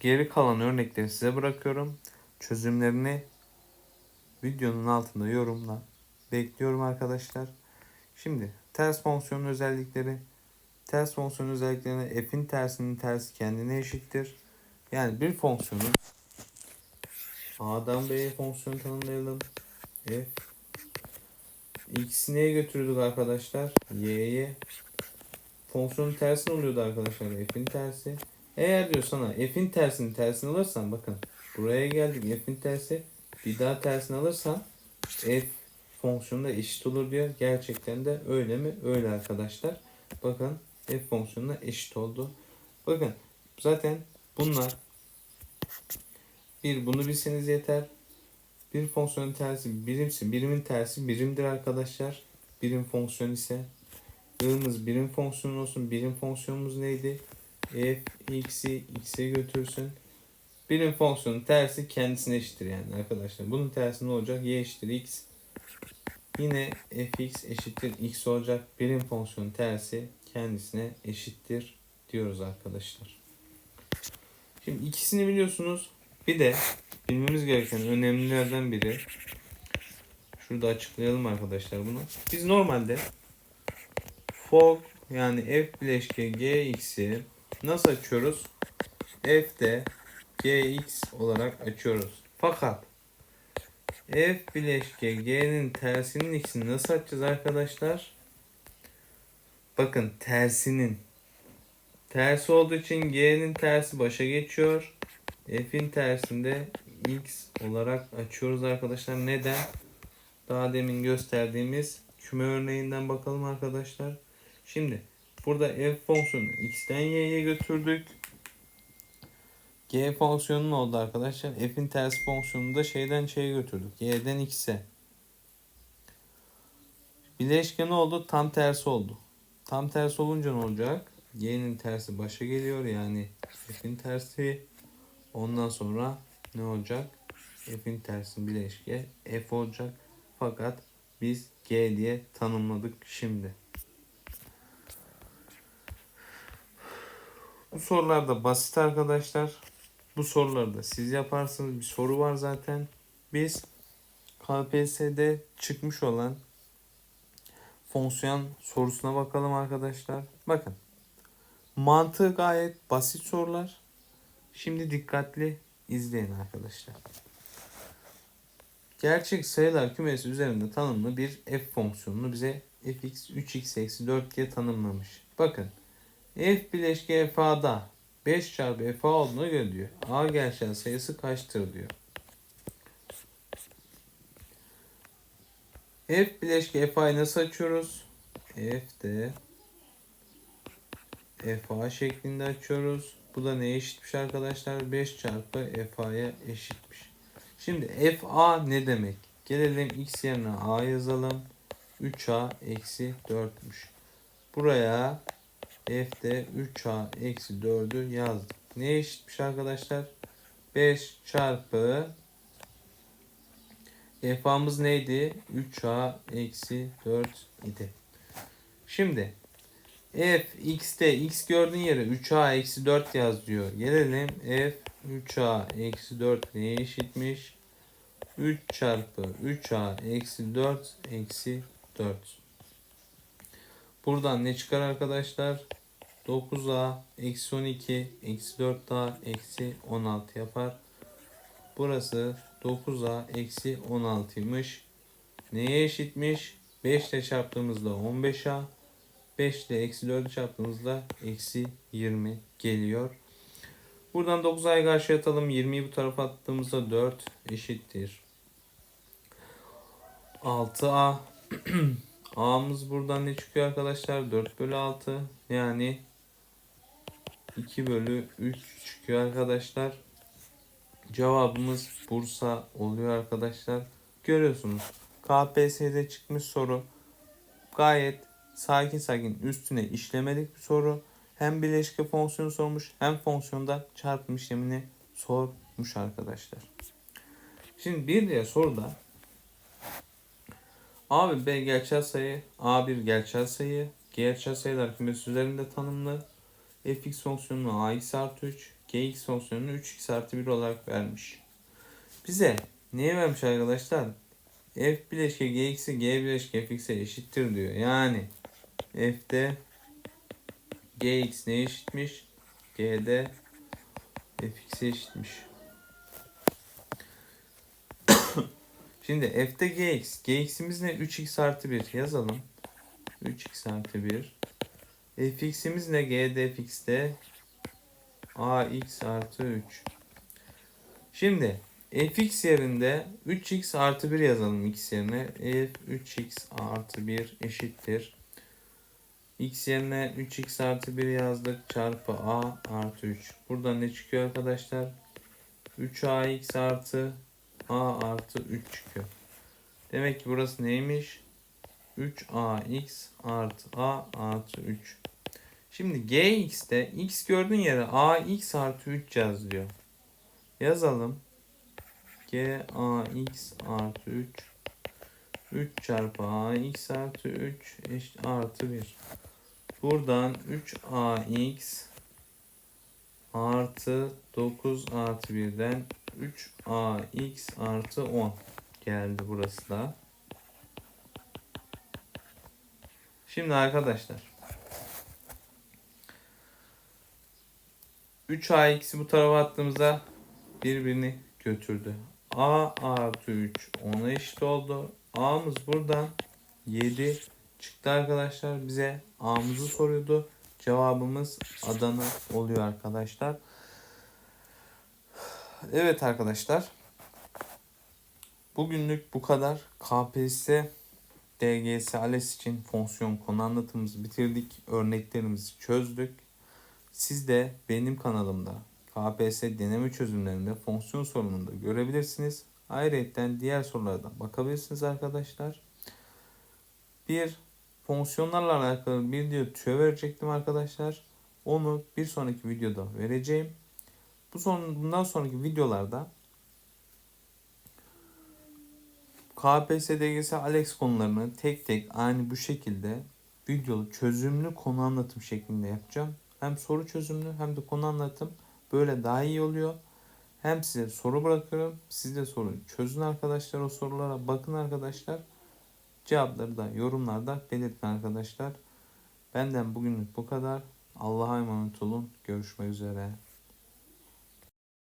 Geri kalan örnekleri size bırakıyorum. Çözümlerini videonun altında yorumla. Bekliyorum arkadaşlar. Şimdi ters fonksiyonun özellikleri. Ters fonksiyon özelliklerine f'in tersinin tersi kendine eşittir. Yani bir fonksiyonun A'dan B'ye fonksiyon tanımlayalım. F X'i neye götürdük arkadaşlar? Y'ye. Fonksiyonun tersi ne oluyordu arkadaşlar? F'in tersi. Eğer diyor sana F'in tersini tersini alırsan bakın buraya geldik F'in tersi bir daha tersini alırsan F fonksiyonu da eşit olur diyor. Gerçekten de öyle mi? Öyle arkadaşlar. Bakın F fonksiyonuna eşit oldu. Bakın zaten bunlar bir bunu bilseniz yeter. Bir fonksiyonun tersi birimsi. Birimin tersi birimdir arkadaşlar. Birim fonksiyon ise I'mız birim fonksiyon olsun. Birim fonksiyonumuz neydi? F x'i x'e götürsün. Birim fonksiyonun tersi kendisine eşittir yani arkadaşlar. Bunun tersi ne olacak? Y eşittir x. Yine fx eşittir x olacak. Birim fonksiyonun tersi kendisine eşittir diyoruz arkadaşlar. Şimdi ikisini biliyorsunuz. Bir de bilmemiz gereken önemlilerden biri. Şurada açıklayalım arkadaşlar bunu. Biz normalde fog yani f bileşke gx'i nasıl açıyoruz? f'de gx olarak açıyoruz. Fakat f bileşke g'nin tersinin x'ini nasıl açacağız arkadaşlar? Bakın tersinin tersi olduğu için g'nin tersi başa geçiyor. F'in tersinde x olarak açıyoruz arkadaşlar. Neden? Daha demin gösterdiğimiz küme örneğinden bakalım arkadaşlar. Şimdi burada f fonksiyonu x'ten y'ye götürdük. G fonksiyonu ne oldu arkadaşlar? F'in ters fonksiyonunu da şeyden şeye götürdük. Y'den x'e. Bileşke ne oldu? Tam tersi oldu. Tam tersi olunca ne olacak? Y'nin tersi başa geliyor yani F'in tersi. Ondan sonra ne olacak? F'in tersi bileşke F olacak. Fakat biz G diye tanımladık şimdi. Bu sorular da basit arkadaşlar. Bu soruları da siz yaparsınız. Bir soru var zaten. Biz KPSS'de çıkmış olan fonksiyon sorusuna bakalım arkadaşlar. Bakın. Mantığı gayet basit sorular. Şimdi dikkatli izleyin arkadaşlar. Gerçek sayılar kümesi üzerinde tanımlı bir f fonksiyonunu bize fx 3x eksi 4 diye tanımlamış. Bakın f bileşke fa'da 5 çarpı fa olduğuna göre diyor. A gerçel sayısı kaçtır diyor. F bileşke fa'yı nasıl açıyoruz? F'de fa şeklinde açıyoruz. Bu da neye eşitmiş arkadaşlar? 5 çarpı fa'ya eşitmiş. Şimdi fa ne demek? Gelelim x yerine a yazalım. 3a eksi 4'müş. Buraya f'de 3a eksi 4'ü yazdım. Ne eşitmiş arkadaşlar? 5 çarpı fa'mız neydi? 3a eksi 4 idi. Şimdi f x'te x gördüğün yere 3a eksi 4 yaz diyor. Gelelim f 3a eksi 4 neye eşitmiş? 3 çarpı 3a eksi 4 eksi 4. Buradan ne çıkar arkadaşlar? 9a eksi 12 eksi 4a eksi 16 yapar. Burası 9a eksi 16'ymış. Neye eşitmiş? 5 ile çarptığımızda 15a. 5 ile eksi 4'ü çarptığımızda eksi 20 geliyor. Buradan 9a'yı karşıya atalım. 20'yi bu tarafa attığımızda 4 eşittir. 6a. A'mız buradan ne çıkıyor arkadaşlar? 4 bölü 6. Yani 2 bölü 3 çıkıyor arkadaşlar. Cevabımız Bursa oluyor arkadaşlar. Görüyorsunuz. KPSS'de çıkmış soru. Gayet sakin sakin üstüne işlemedik bir soru. Hem bileşke fonksiyonu sormuş hem fonksiyonda çarpım işlemini sormuş arkadaşlar. Şimdi bir diğer soruda A ve B gerçel sayı, A1 gerçel sayı, gerçel sayılar kümesi üzerinde tanımlı. Fx fonksiyonunu ax artı 3, gx fonksiyonunu 3x artı 1 olarak vermiş. Bize neyi vermiş arkadaşlar? f bileşke gx'i g bileşke fx'e eşittir diyor. Yani f'de gx neye eşitmiş? g'de fx'e eşitmiş. Şimdi f'de gx. gx'imiz ne? 3x artı 1 yazalım. 3x artı 1. fx'imiz ne? g'de fx'te ax artı 3. Şimdi fx yerinde 3x artı 1 yazalım x yerine. f 3x artı 1 eşittir. x yerine 3x artı 1 yazdık. Çarpı a artı 3. Buradan ne çıkıyor arkadaşlar? 3ax artı a artı 3 çıkıyor. Demek ki burası neymiş? 3ax artı a artı 3. Şimdi gx'te x gördüğün yere ax artı 3 yaz diyor. Yazalım. g ax artı 3 3 çarpı ax artı 3 eşit artı 1. Buradan 3ax artı 9 artı 1'den 3ax artı 10 geldi burası da. Şimdi arkadaşlar 3ax'i bu tarafa attığımızda birbirini götürdü. a artı 3 10'a eşit oldu. a'mız buradan 7 çıktı arkadaşlar. Bize a'mızı soruyordu. Cevabımız Adana oluyor arkadaşlar. Evet arkadaşlar. Bugünlük bu kadar. KPSS DGS ALES için fonksiyon konu anlatımımızı bitirdik. Örneklerimizi çözdük. Siz de benim kanalımda KPSS deneme çözümlerinde fonksiyon sorununda görebilirsiniz. Ayrıca diğer sorulardan bakabilirsiniz arkadaşlar. Bir fonksiyonlarla alakalı bir video tüyo verecektim arkadaşlar. Onu bir sonraki videoda vereceğim. Bu son, bundan sonraki videolarda KPSS, DGS, ALEX konularını tek tek aynı bu şekilde videolu çözümlü konu anlatım şeklinde yapacağım. Hem soru çözümlü hem de konu anlatım böyle daha iyi oluyor. Hem size soru bırakıyorum. Siz de soruyu çözün arkadaşlar. O sorulara bakın arkadaşlar. Cevapları da yorumlarda belirtin arkadaşlar. Benden bugünlük bu kadar. Allah'a emanet olun. Görüşmek üzere.